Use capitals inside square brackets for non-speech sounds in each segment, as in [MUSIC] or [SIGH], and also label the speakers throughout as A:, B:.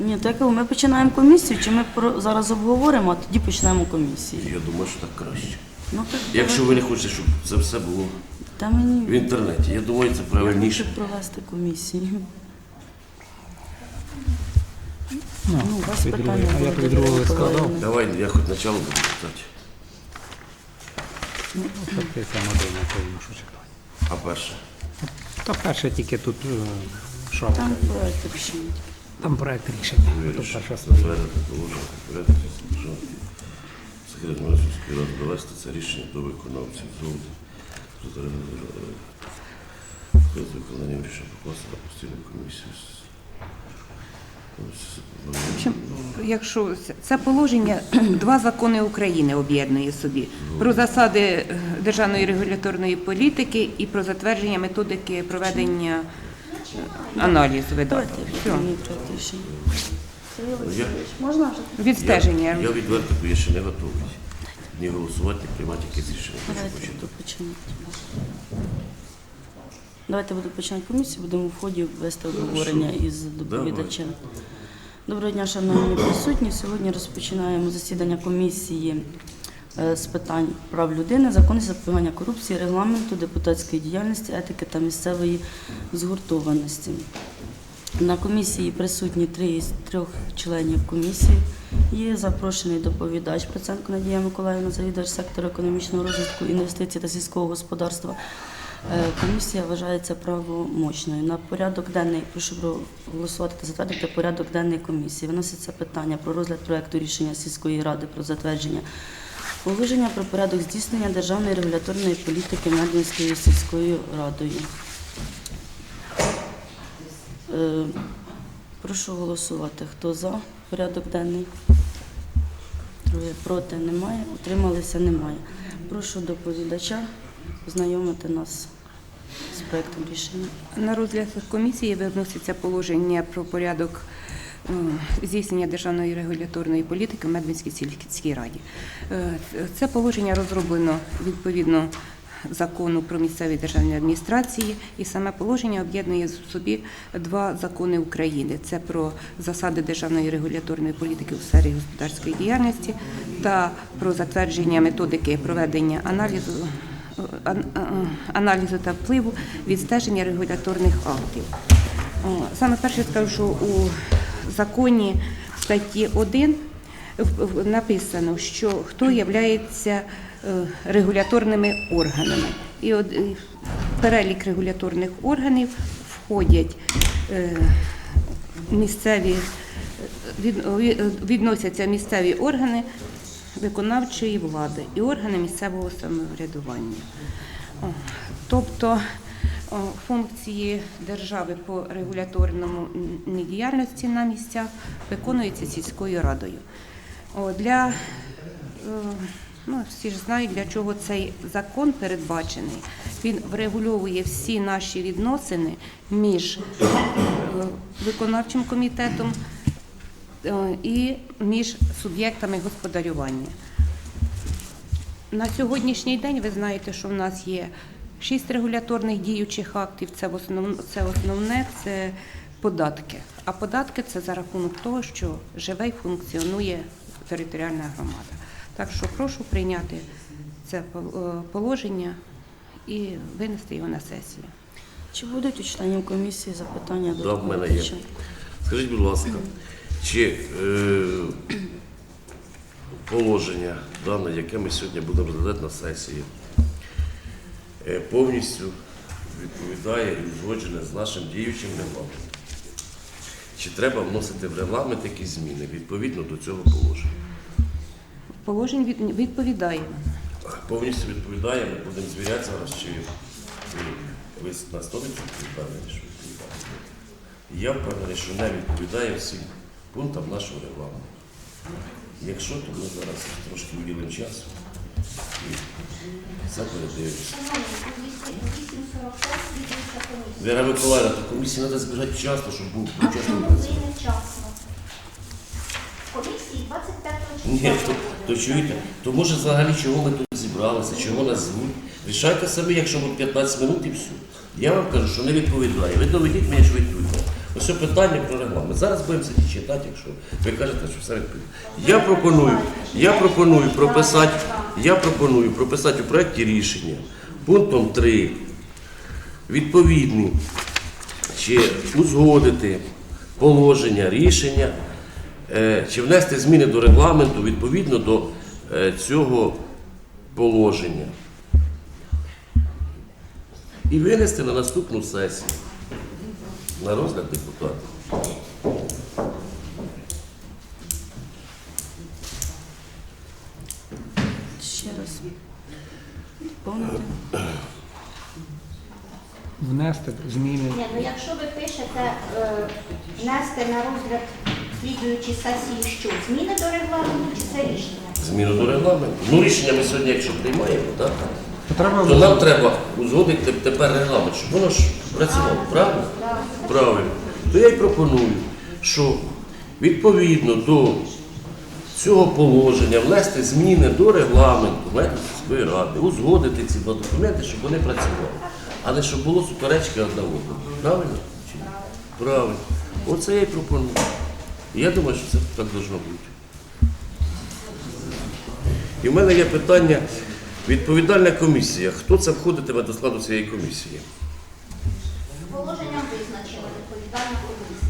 A: Ні, так ми починаємо комісію, чи ми про- зараз обговоримо, а тоді почнемо комісію.
B: Я думаю, що так краще.
A: Ну так
B: Якщо ви не хочете, щоб це все було
A: та мені
B: в інтернеті, я думаю, це правильніше.
A: хочу провести комісію.
C: Ну,
A: Ну, у вас питання
C: а я другого листа.
A: Миколаївна.
B: Давай, я хоч начало буду читати.
C: Ну, так ти сам один, а то іншу.
B: А перше.
C: Та перше тільки тут е, що?
A: Там проект рішення.
C: Там проект рішення. То перша сторона.
B: Сільської ради довести це рішення до виконавців зовні. З виконанням рішення покласти на постійну комісію.
D: якщо це- це положення, [CLEARS THROAT] два закони України об'єднує собі про засади е, державної регуляторної політики і про затвердження методики проведення видатків.
A: Давайте
D: Все.
B: Я,
A: Можна вже?
D: Відстеження.
B: я, я відверто, бо я ще не готовий. Ні голосувати, ні приймати якісь рішення. Хочу
A: Давайте
B: почитати.
A: буду починати. Давайте буду починати комісію, будемо в ході вести обговорення із доповідачем. Доброго дня, шановні присутні. Сьогодні розпочинаємо засідання комісії з питань прав людини, законності запобігання корупції, регламенту, депутатської діяльності, етики та місцевої згуртованості. На комісії присутні три із трьох членів комісії. Є запрошений доповідач Проценко Надія Миколаївна, завідувач сектору економічного розвитку, інвестицій та сільського господарства. Е, Комісія вважається правомочною. На порядок денний прошу проголосувати та затвердити порядок денний комісії. Виноситься питання про розгляд проекту рішення сільської ради про затвердження положення про порядок здійснення державної регуляторної політики Медвинською сільською радою. Е, Прошу голосувати. Хто за порядок денний? Троє проти немає, утрималися немає. Прошу доповідача ознайомити нас з проектом рішення.
D: На розгляд комісії виноситься положення про порядок здійснення державної регуляторної політики в Медвинській сільській раді. Е, Це положення розроблено відповідно закону про місцеві державні адміністрації, і саме положення об'єднує в собі два закони України: це про засади державної регуляторної політики у сфері господарської діяльності та про затвердження методики проведення аналізу аналізу та впливу відстеження регуляторних актів. Саме перше скажу, що у законі статті 1 в- в- написано, що хто є регуляторними органами. І е, в перелік регуляторних органів входять е, місцеві від- відносяться місцеві органи виконавчої влади і органи місцевого самоврядування. Тобто функції держави по регуляторному м, діяльності на місцях виконуються сільською радою. Для е, ну, всі ж знають, для чого цей закон передбачений. Він врегульовує всі наші відносини між е, виконавчим комітетом е, і між суб'єктами господарювання. На сьогоднішній день ви знаєте, що в нас є шість регуляторних діючих актів. Це в основ... це основне це податки. А податки це за рахунок того, що живе і функціонує територіальна громада. Так що прошу прийняти це е, положення і винести його на сесію.
A: Чи будуть у членів комісії запитання до
B: Да, мене є. Скажіть, будь ласка, чи е, положення дане, яке ми сьогодні будемо розглядати на сесії, повністю відповідає і узгоджене з нашим діючим регламентом? Чи треба вносити в регламент якісь зміни відповідно до цього положення?
D: Положень відповідає.
B: Повністю відповідає, ми будемо звіряти зараз, чи ви на 100% впевнені, що відповідає. Я впевнений, що не відповідає всім пунктам нашого регламенту. Якщо, то ми зараз трошки виділимо часу все передивимося. Віра Миколаївна, то комісії треба збирати вчасно, щоб був учасний працював.
E: Невчасно. Комісії 25 числа.
B: Ні, то, то чуєте, то може взагалі чого ми тут зібралися, чого нас звуть. Рішайте самі, якщо буде 15 минут і все. Я вам кажу, що не відповідає. Ви доведіть мені, що відповідає. Ось це питання про регламент. Зараз будемо сидіти читати, якщо ви кажете, що все відповідно. Я пропоную, я пропоную прописати, я пропоную прописати у проєкті рішення пунктом 3 відповідні чи узгодити положення, рішення, е, чи внести зміни до регламенту відповідно до е, цього положення. І винести на наступну сесію на розгляд депутатів.
A: Ще
C: Внести зміни.
E: Ні, ну якщо ви пишете е, внести на розгляд слідуючій сесії що? Зміни до регламенту чи це рішення?
B: Зміну до регламенту. Ну, рішення ми сьогодні, якщо приймаємо, так,
C: То треба
B: то нам треба узгодити тепер регламент, щоб воно ж працювало, правильно? Правильно. То я й пропоную, що відповідно до цього положення внести зміни до регламенту Медицинської ради, узгодити ці два документи, щоб вони працювали. А не щоб було суперечки одна одного. Правильно? Чи ні? Правильно. Оце я й пропоную. І я думаю, що це так должно бути. І в мене є питання. Відповідальна комісія. Хто це входитиме до складу цієї комісії?
E: Положенням визначено відповідальна комісія.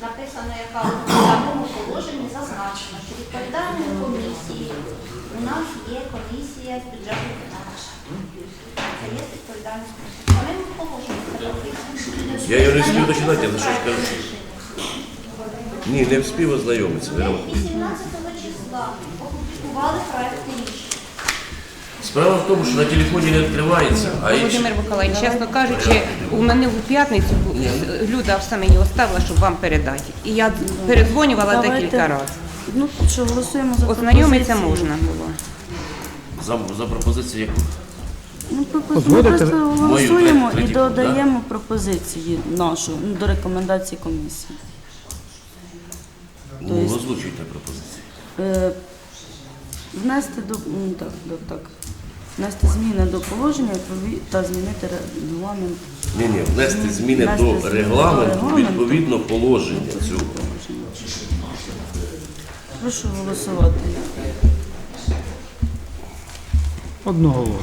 E: Написано, яка в самому положенні зазначено, що відповідальною комісією у нас є комісія з бюджетних фінансів. Це є відповідальність комісії. Самим положенням це написано.
B: Я його не встиг дочитати, я за що ж кажу. Ні, не встиг ознайомитися.
E: 18 числа опублікували рішення.
B: Справа в тому, що на телефоні не відкривається, а.
D: Володимир Миколаївич, чесно кажучи, у мене у п'ятницю Люда все мені оставила, щоб вам передати. І я передзвонювала
A: Давайте.
D: декілька разів.
A: Ну, що, голосуємо за
D: Ознайомитися
A: пропозицію.
D: можна було.
B: за, за пропозицію яку?
A: Ну, пропозицію. Ми просто голосуємо і
B: пункт,
A: додаємо пропозиції нашу ну, до рекомендацій комісії.
B: Ну, озвучуйте пропозицію.
A: Е, Внести до м, так, так, так. Внести зміни до положення та змінити регламент.
B: Ні, ні, внести зміни
A: Внести
B: до
A: зміни до
B: регламенту
A: регламенту.
B: відповідно положення цього.
A: Прошу голосувати.
C: одноголосно.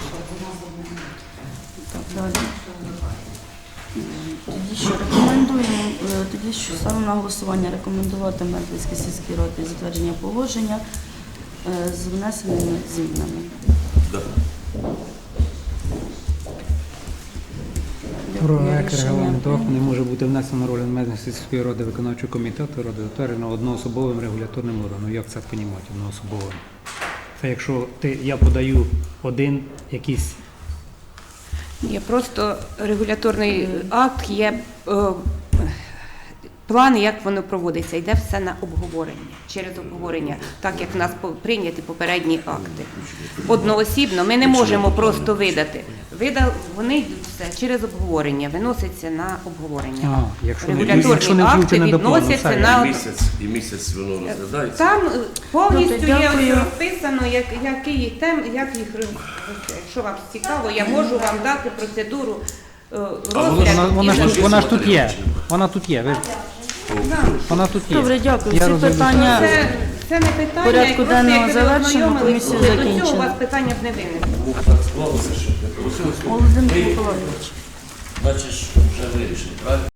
A: Так, далі. Тоді що рекомендуємо, е, тоді що ставимо на голосування рекомендувати Медведській сільській раді затвердження положення е, з внесеними змінами.
C: Регламенту
A: прийнято.
C: не може бути внесено на роль Медної сільської ради виконавчого комітету ради затверджено одноособовим регуляторним органом. Як це понімати одноособовим? Це якщо ти, я подаю один якийсь
D: Ні, просто регуляторний акт, є е, план, як воно проводиться. Йде все на обговорення, через обговорення, так як в нас прийняті попередні акти. Одноосібно ми не можемо просто видати. Видав, вони йдуть все через обговорення, виноситься на обговорення.
C: А, якщо
D: Регуляторні
C: якщо не
D: акти відносяться на
B: місяць, і місяць воно розглядається.
D: Там е, повністю є розписано, як, який тем, як їх якщо вам цікаво, я можу вам дати процедуру е, розгляду.
C: Вона, ж, тут- вона ж тут є. Вона тут є. Ви, вона тут є.
A: Добре, дякую.
C: Я
A: Всі
C: розгляду
A: питання
D: Це, це не питання,
A: Порядку
D: і просто
A: денного
D: якби ви
A: завершено,
D: ознайомились,
A: комісію
D: до цього у
A: закінчено.
D: вас питання б не виникло.
B: Так склалося, що не просили
A: Володимир Миколаївич.
B: Бачиш, вже вирішили, правильно?